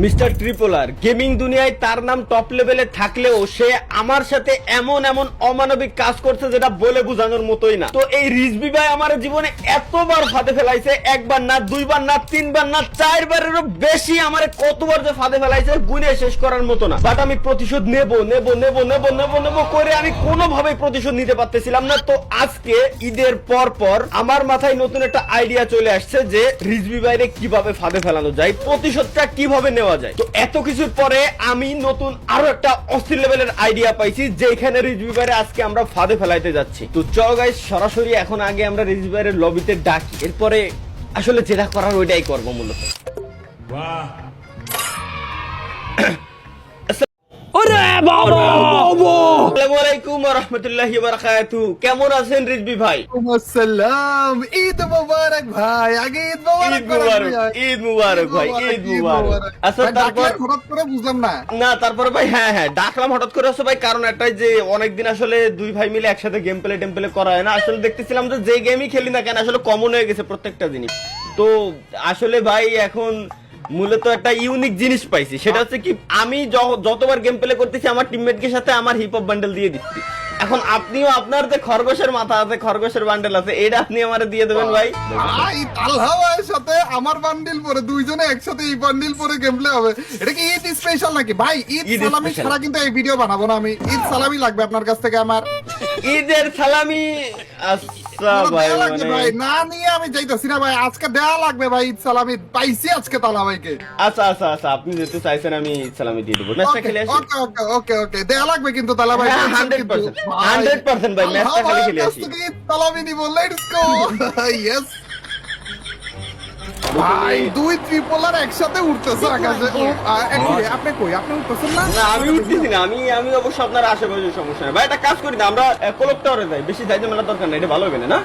Mister ট্রিপোলার, gaming দুনিয়ায় তার নাম টপ লেভেলে থাকলেও সে আমার সাথে এমন এমন অমানবিক কাজ করছে যেটা বলে বোঝানোর মতোই না। তো এই রিজবি ভাই আমার জীবনে এতবার ফাঁদে ফেলাইছে, একবার না, দুইবার না, তিনবার না, চারবারেরও বেশি আমার কতবার যে ফাঁদে ফেলাইছে গুনে শেষ করার মতো না। বাট আমি প্রতিশোধ নেব নেব নেব নেব নেব নেব করে আমি কোনোভাবে প্রতিশোধ নিতে পারতেছিলাম না। তো আজকে ঈদের পর পর আমার মাথায় নতুন একটা আইডিয়া চলে আসছে যে রিজবি বাইরে কীভাবে ফাঁদে ফেলানো যায়, প্রতিশোধটা কীভাবে নেওয়া যায়। তো এত কিছুর পরে আমি নতুন আরও একটা অস্থির লেভেলের আইডিয়া পাইছি যেখানে রিজভিভারে আজকে আমরা ফাঁদে ফেলাইতে যাচ্ছি। তো চলো গাইস সরাসরি এখন আগে আমরা রিজভিভারের লবিতে ডাকি। এরপরে আসলে যেটা করার ওইটাই করব মূলত। আসসালামু আলাইকুম ওয়া রাহমাতুল্লাহি ওয়া বারাকাতুহু কেমন আছেন রিজবি ভাই? আসসালাম ঈদ মোবারক ভাই। আগে ঈদ মোবারক ঈদ মুবারক ভাই ঈদ মুবারক। আচ্ছা তারপর হঠাৎ করে বুঝলাম না। না তারপরে ভাই হ্যাঁ হ্যাঁ ডাকলাম হঠাৎ করে আসো ভাই কারণ একটাই যে অনেকদিন আসলে দুই ভাই মিলে একসাথে গেম প্লে টেম প্লে করা হয় না। আসলে দেখতেছিলাম যে যে গেমই খেলি না কেন আসলে কমন হয়ে গেছে প্রত্যেকটা জিনিস। তো আসলে ভাই এখন মূলত একটা ইউনিক জিনিস পাইছি। সেটা হচ্ছে কি আমি যতবার গেম প্লে করতেছি আমার টিমমেটকে সাথে আমার হিপ হপ বান্ডেল দিয়ে দিচ্ছি। এখন আপনিও আপনার যে খরগোশের মাথা আছে খরগোশের বান্ডেল আছে এটা আপনি আমারে দিয়ে দেবেন ভাই। তালহা ভাইয়ের সাথে আমার বান্ডিল পরে দুইজনে একসাথে এই বান্ডিল পরে গেমপ্লে হবে। এটা কি ঈদ স্পেশাল নাকি? ভাই ঈদ সালামি। ছাড়া কিন্তু এই ভিডিও বানাবো না আমি। ঈদ সালামি লাগবে আপনার কাছ থেকে আমার। ঈদের সালামি আচ্ছা ভাই মানে ভাই? না নিয়ে আমি যাইতেছি না ভাই আজকে দেয়া লাগবে ভাই ঈদ সালামি পাইছি আজকে তালা ভাইকে আচ্ছা আচ্ছা আচ্ছা আপনি যেহেতু চাইছেন আমি সালামি দিয়ে দেবো। ম্যাচটা খেলে আসি। ওকে ওকে ওকে ওকে দেয়া লাগবে কিন্তু তালা ভাই হ্যাঁ, 100% 100% ভাই, ম্যাচটা খালি খেলে আসি। তালামি নিব লেটস গো ইয়েস ভাই দুই ত্রিপোলার একসাথে উঠতেছে আকাশে। মিনিট, আপনি কই? আপনি উঠতেছেন না? না আমি উঠতেছি না। আমি আমি অবশ্য আপনার আশেপাশে সমস্যা নেই। ভাই একটা কাজ করি না আমরা কোলক টাওয়ারে যাই। বেশি যাইতে মেলা দরকার নাই এটা ভালো হবে না না?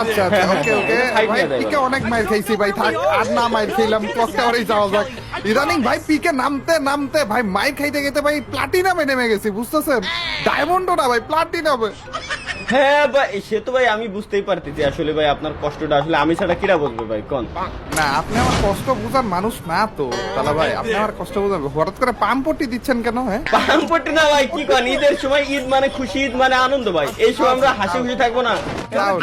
আচ্ছা আচ্ছা ওকে ওকে Height ভাই পিকে অনেক মাইর খাইছি ভাই থাক আর না মাইর খেলাম ক্লক টাওয়ারেই যাওয়া যাক। ইদানিং ভাই পিকে নামতে নামতে ভাই মাইর খাইতে খাইতে ভাই প্লাটিনামে নেমে গেছি বুঝতেছেন? ডায়মন্ডও না ভাই প্লাটিনামে হ্যাঁ ভাই সে তো ভাই আমি বুঝতেই পারতেছি আসলে ভাই আপনার কষ্টটা। আসলে আমি ছাড়া কিরা ভাই? কোন? না আপনি আমার কষ্ট বুঝার মানুষ না তো। তালা ভাই আপনি আমার কষ্ট বুঝার হঠাৎ করে পাম্পটি দিচ্ছেন কেন হ্যাঁ? পাম্পটি না ভাই কি কন? ঈদের সময় ঈদ মানে খুশি ঈদ মানে আনন্দ ভাই। এই সময় আমরা হাসি খুশি থাকব না।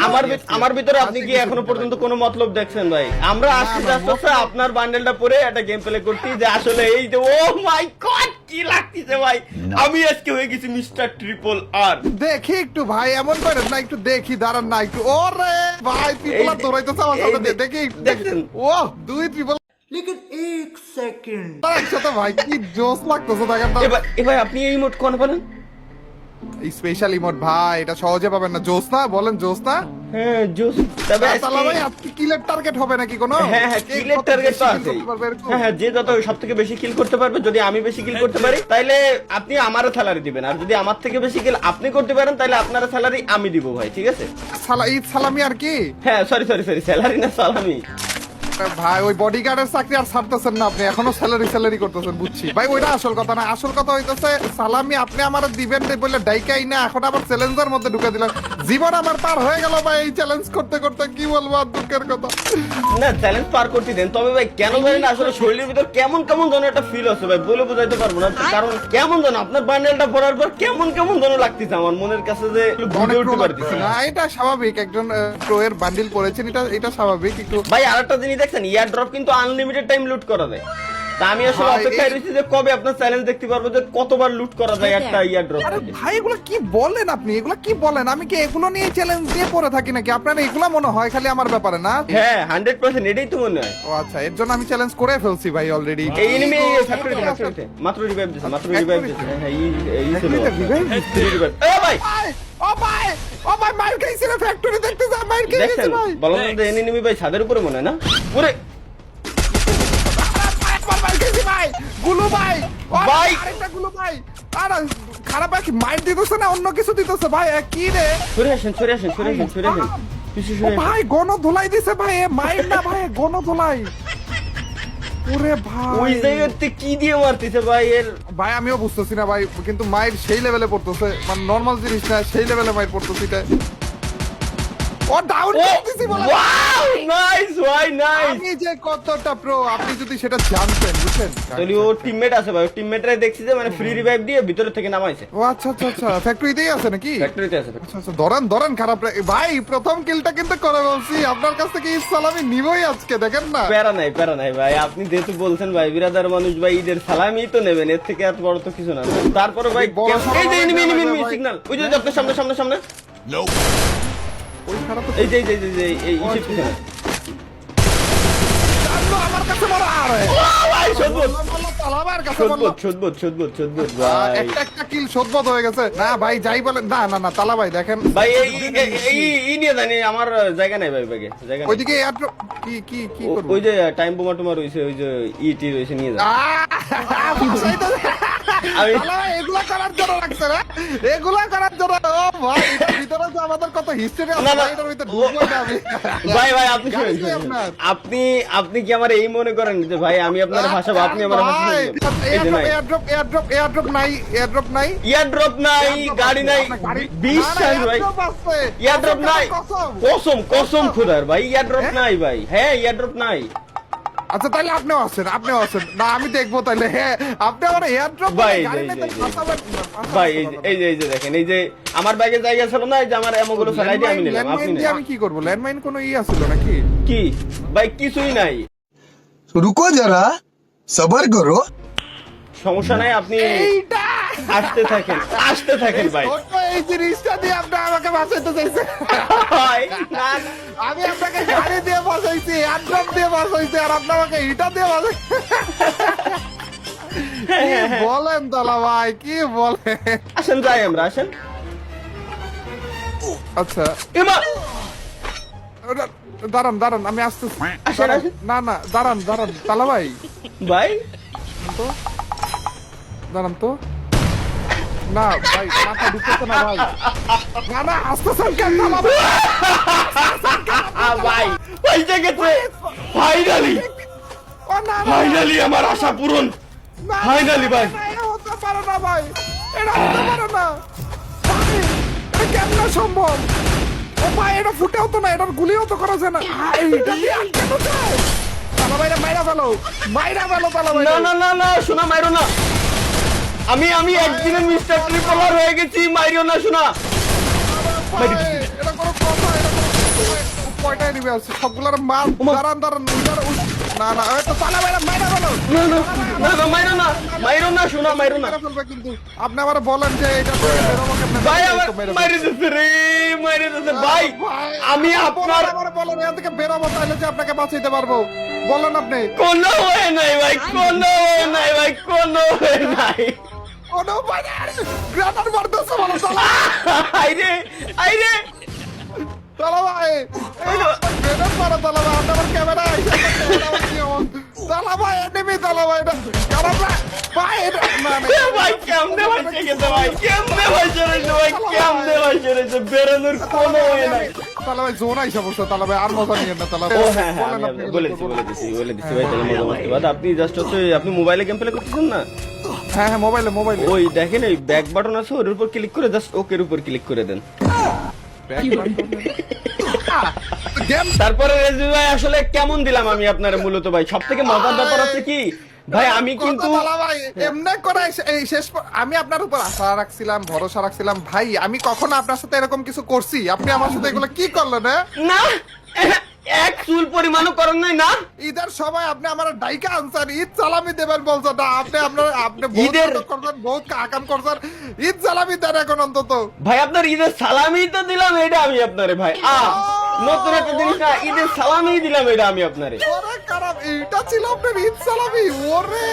আমার আমার ভিতরে আপনি কি এখনও পর্যন্ত কোনো মতলব দেখছেন ভাই? আমরা আসতে আপনার বান্ডেলটা পরে একটা গেম প্লে করছি যে আসলে এই যে ও মাই গড কি লাগতেছে ভাই? আমি আজকে হয়ে গেছি মিস্টার ট্রিপল আর। দেখি একটু ভাই এমন না একটু দেখি দাঁড়ান না একটু। ওরে ভাই দেখি দেখেন। ও দুই ট্রিপল ভাই কি আপনি এই মোট কোন বলেন? স্পেশাল ইমোট ভাই এটা সহজে পাবেন না। জোস না বলেন জোস না। হ্যাঁ জোস। তবে ভাই আজকে- আজকে কিলের টার্গেট হবে নাকি কোনো? হ্যাঁ হ্যাঁ কিলের টার্গেট তো আছে। করতে পারবে এরকম? হ্যাঁ হ্যাঁ যে যত সব থেকে বেশি কিল করতে পারবে যদি আমি বেশি কিল করতে পারি তাহলে আপনি আমারও স্যালারি দিবেন। আর যদি আমার থেকে বেশি কিল আপনি করতে পারেন তাহলে আপনার স্যালারি আমি দিব ভাই ঠিক আছে? সালা ঈদ সালামি আর কি? হ্যাঁ সরি সরি সরি স্যালারি না সালামি। ভাই ওই বডিগার্ডের চাকরি আর ছাড়তেছেন না আপনি। এখনও স্যালারি স্যালারি করতেছেন বুঝছি। ভাই ওইটা আসল কথা না। আসল কথা হইতেছে সালামি আপনি আমার দিবেন বলে ডাইকাই না। এখন আবার চ্যালেঞ্জের মধ্যে ঢুকে দিলেন জীবন আমার পার হয়ে গেল ভাই এই চ্যালেঞ্জ করতে করতে কি বলব আর দুঃখের কথা। না চ্যালেঞ্জ পার করতে দেন। তবে ভাই কেন জানি না আসলে শরীরের ভিতর কেমন কেমন যেন একটা ফিল আছে ভাই। বলে বোঝাইতে পারব না। কারণ কেমন যেন আপনার বান্ডেলটা পড়ার পর কেমন কেমন যেন লাগতেছে আমার মনের কাছে যে বুঝে উঠতে পারতেছি না। না এটা স্বাভাবিক। একজন প্রো এর বান্ডিল পড়েছেন এটা এটা স্বাভাবিক। একটু ভাই আরেকটা জিনিস দেখছেন ইয়ার ড্রপ কিন্তু আনলিমিটেড টাইম লুট করা যায় আমি আসলে অপেক্ষায় রয়েছি যে কবে আপনার চ্যালেঞ্জ দেখতে পারব যে কতবার লুট করা যায় একটা ইয়ার ড্রপ আরে ভাই এগুলো কি বলেন আপনি? এগুলো কি বলেন? আমি কি এগুলো নিয়ে চ্যালেঞ্জ দিয়ে পড়ে থাকি নাকি? আপনার এগুলো মনে হয় খালি আমার ব্যাপারে না? হ্যাঁ হান্ড্রেড পার্সেন্ট এটাই তো মনে হয়। ও আচ্ছা এর জন্য আমি চ্যালেঞ্জ করে ফেলছি ভাই অলরেডি এই এনিমি ফ্যাক্টরিতে ফ্যাক্টরিতে মাত্র রিভাইভ দিছে মাত্র রিভাইভ দিছে। হ্যাঁ এই এই ছিল revive। এ ভাই! ও ভাই ও ভাই খাইছি ফ্যাক্টরি দেখতে যা ভাই। বললাম না এনিমি ভাই ছাদের উপরে মনে হয় না? পুরে গুলু ভাই ভাই! আরেকটা গুলু ভাই আর খারাপ কি মাইর দিতেছে না? অন্য কিছু দিতেছে? ভাই কি রে? সরে আসেন সরে আসেন সরে আসেন সরে আসেন। ভাই! গণ ধুলাই দিছে ভাই মাইর না ভাই গণ ধুলাই। ওরে ওই ভাই জায়গাতে কি দিয়ে মারতেছে ভাই এর? ভাই আমিও বুঝতেছি না ভাই কিন্তু মায়ের সেই লেভেলে পড়তেছে। মানে নর্মাল জিনিস না সেই লেভেলে মায়ের পড়তেছে এটা ও ডাউন ও দিছি বলে ওয়াও নাইস ভাই নাইস আমি যে কতটা প্রো আপনি যদি সেটা জানতেন বুঝছেন? তাহলে ওর টিমমেট আছে ভাই দেখছি যে মানে ফ্রি রিভাইভ দিয়ে ভিতরে থেকে নামাইছে। ও আচ্ছা আচ্ছা আচ্ছা ফ্যাক্টরিতেই আছে নাকি? ফ্যাক্টরিতে আছে আচ্ছা আচ্ছা ধরেন ধরেন খারাপ রে- ভাই প্রথম কিলটা কিন্তু করে বলছি আপনার কাছ থেকে ইসাল আমি নিবই আজকে দেখেন না। প্যারা নাই প্যারা নাই ভাই। আপনি যেহেতু বলছেন ভাই বিরাদার মানুষ ভাই ঈদের সালামি তো নেবেন এর থেকে এত বড় তো কিছু না। তারপরে ভাই এই যে এনিমি এনিমি নেবেন এনিমি ভাই। সিগন্যাল ওই যে আপনার সামনে সামনে সামনে। ওই খারাপ তো এই যে এই যে এই যে, এই যে এই ইসের পিছনে জানলো আমার কাছে বড় আরে। ভাই সদবোধ আমার কাছে বলল সদবোধ সদবোধ সদবোধ সদবোধ ভাই। একটা একটা কিল শোধবোধ হয়ে গেছে। না ভাই যাই বলেন। না না না তালা ভাই দেখেন। ভাই এই এই- এই নিয়ে জানি আমার জায়গা নাই ভাই ব্যাগে জায়গা ওইদিকে কি কি কি ও- ওই যে টাইম বোমা টোমা রয়েছে ওই যে ইটি রয়েছে নিয়ে যান। আমি এগুলা করার জন্য রাখছে না। এগুলা করার জন্য ভাই ভিতরে যে আমাদের কত হিস্ট্রি আছে না, না, ভাই, এটার ভিতরে ঢুকবোই না আমি। ভাই ভাই আপনি গাড়ি শুনেন, কই শুনেন, আপনার? আপনি আপনি কি আমার এই মনে করেন যে ভাই আমি আপনার ভাষাবো আপনি আমার ভাষা ভাই, শুনবেন? এই নাই। airdrop নাই airdrop নাই। গাড়ি নাই। বিশ্বাস না, না, ভাই। airdrop নাই। কসম। কসম ভাই ইয়ারড্রপ নাই ভাই। হ্যাঁ ইয়ারড্রপ নাই। আচ্ছা তাহলে আপনিও আছেন আপনিও আছেন না আমি দেখব তাহলে হ্যাঁ আপনি আমার এয়ার ড্রপ ভাই ভাই এই যে এই যে দেখেন এই যে আমার ব্যাগে জায়গা ছিল না এই যে আমার এমো গুলো ফেলাই দিয়ে আমি নিলাম আপনি আমি কি করব? ল্যান্ডমাইন কোনো ই আছিল নাকি? কি? ভাই কিছুই নাই। রুকো যারা সবার করো। সমস্যা নাই আপনি এইটা আসতে থাকেন আসতে থাকেন ভাই। এই জিনিসটা দিয়ে আপনি আমাকে বাঁচাইতে না। আমি আপনাকে গাড়ি দিয়ে বাঁচাইছি এয়ারড্রপ দিয়ে বাঁচাইছি আর আপনি আমাকে ইটা দিয়ে বাঁচাই বলেন তালা ভাই কি বলেন? আসেন যাই আমরা আসেন। আচ্ছা। এমা দাঁড়ান দাঁড়ান আমি আসেন, না না দাঁড়ান দাঁড়ান তালা ভাই। ভাই? তো দাঁড়ান তো। না ভাই মাথা ঢুকতেছে না ভাই। না না আসতেছেন কেন তালা ভাই ভাই পয়সা গেছে? ফাইনালি ও না না, ফাইনালি আমার আশা পূরণ। না, finally ভাই। না, হতে পারে না ভাই। এটা হতে পারে না। এটা কেমনে সম্ভব? ও ভাই এটা ফুটেও তো না এটার গুলিও তো করা যায় না। এটা দিয়ে আটকানো যায়? তালা ভাইরা মাইরা ফেলো। মাইরা ফেলো তালা ভাই না না না না শোনা মাইরো না। আমি আমি একদিনের মিস্টার ট্রিপলার হয়ে গেছি মাইরো না শোনা। ভাই, এটা কোনো কথা এটা কোনো কয়টায় নিবে আছে সবগুলার মাল দাঁড়ান দাঁড়ান না না তো তালা ভাইরা মাইরা ফেলো। না না না না মাইরো না মাইরো না শোনা মাইরো না। কিন্তু। আপনি আবার বলেন যে এটা ভাই আমার মাইরে দিচ্ছে রে মাইরে দিচ্ছে ভাই ভাই, আমি আপনি আপনার বলেন, আবার বলেন এখান থেকে বেরোবো তাহলে যে আপনাকে বাঁচাইতে পারব। বলেন আপনি। কোনো হয়ে নাই ভাই কোনো হয়ে নাই ভাই কোনো হয়ে নাই। কোনো উপায় নেই গ্রেনার মারতেছে বলো তালা আইরে আইরে তালা ভাই গ্রেনার মারো তালা ভাই আমার ক্যামেরা আইসা তালা ভাই এনিমি তালা ভাই এটা খারাপ না ভাই এটা না না এ ভাই কেমনে ভাই গেছে ভাই কেমনে ভাই চলেছে ভাই কেমনে ভাই চলেছে বেরোনোর কোনো ওয়ে নাই তালা ভাই জোন আইসা বসে তালা ভাই আর মজা নিয়েন না তালা ও হ্যাঁ হ্যাঁ আমি বলে দিচ্ছি বলে দিচ্ছি বলে দিচ্ছি ভাই তাহলে মজা মারতে বাদ। আপনি জাস্ট হচ্ছে আপনি মোবাইলে গেম প্লে করতেছেন না? হ্যাঁ হ্যাঁ মোবাইলে মোবাইলে ওই দেখেন ওই ব্যাক বাটন আছে ওর উপর ক্লিক করে জাস্ট ওকের উপর ক্লিক করে দেন। তারপরে ভাই আসলে কেমন দিলাম আমি আপনার মূলত ভাই? সব থেকে মজার ব্যাপার হচ্ছে কি ভাই আমি কিন্তু এমনি করে এই শেষ আমি আপনার উপর আশা রাখছিলাম ভরসা রাখছিলাম। ভাই আমি কখনো আপনার সাথে এরকম কিছু করছি? আপনি আমার সাথে এগুলো কি করলেন হ্যাঁ? না এক চুল পরিমাণও করেন নাই না। ঈদের সময় আপনি আমার ডাইকা আনসার ঈদ সালামি দেবেন বলছেন না আপনি আপনার আপনি বহুত ঈদের- করছেন বহুত আকাম করছেন ঈদ সালামি দেন এখন অন্তত। ভাই আপনার ঈদের সালামি তো দিলাম এটা আমি আপনারে ভাই। আ নতুন একটা জিনিস না ঈদের সালামি দিলাম এটা আমি আপনারে। খারাপ ছিল আপনার ঈদ সালামি ওরে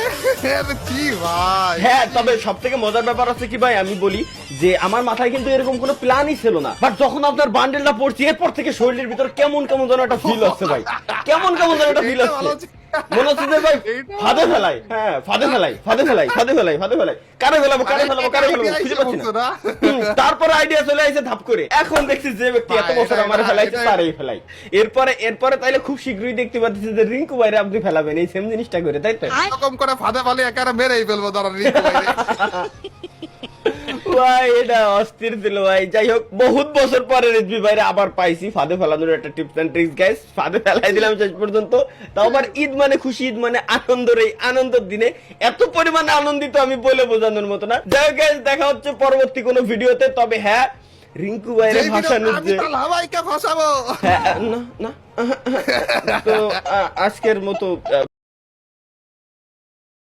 কি ভাই? হ্যাঁ তবে সব থেকে মজার ব্যাপার আছে কি ভাই আমি বলি যে আমার মাথায় কিন্তু এরকম কোনো প্ল্যানই ছিল না। বাট যখন আপনার বান্ডেলটা পড়ছি এরপর থেকে শরীরের ভিতর কেমন কেমন যেন একটা ফিল হচ্ছে ভাই। কেমন কেমন যেন একটা ফিল আছে। মনে হচ্ছে যে ভাই ফাঁদে ফেলাই। হ্যাঁ ফাঁদে ফেলাই ফাঁদে ফেলাই ফাঁদে ফেলাই ফাঁদে ফেলাই। কারে ফেলাবো কারে ফেলাবো কারে ফেলাবো? খুঁজে পাচ্ছি না। তারপরে আইডিয়া চলে আসে ধাপ করে। এখন দেখছি যে ব্যক্তি এত বছর আমার ফেলাইছে তারই ফেলাই। এরপরে এরপরে তাইলে খুব শীঘ্রই দেখতে পাচ্ছি যে রিঙ্কু বাইরে আপনি ফেলাবেন এই সেম জিনিসটা করে তাই তো? এরকম করে ফাঁদে ফালে একারে মেরেই ফেলব দাঁড়া রিকো ভাই ভাই এটা অস্থির ছিল ভাই। যাই হোক বহুত বছর পরে রেজবি ভাইরে আবার পাইছি। ফাঁদে ফেলানোর একটা টিপস এন্ড ট্রিক্স গাইস ফাঁদে ফেলাই দিলাম শেষ পর্যন্ত। তাও আবার ঈদ মানে খুশি ঈদ মানে আনন্দের এই আনন্দের দিনে। এত পরিমাণে আনন্দিত আমি বলে বোঝানোর মতো না। যাই হোক guys, দেখা হচ্ছে পরবর্তী কোনো ভিডিওতে। তবে হ্যাঁ রিঙ্কু ভাসানোর যে ফাঁসাবো হ্যাঁ না না। তো আজকের মতো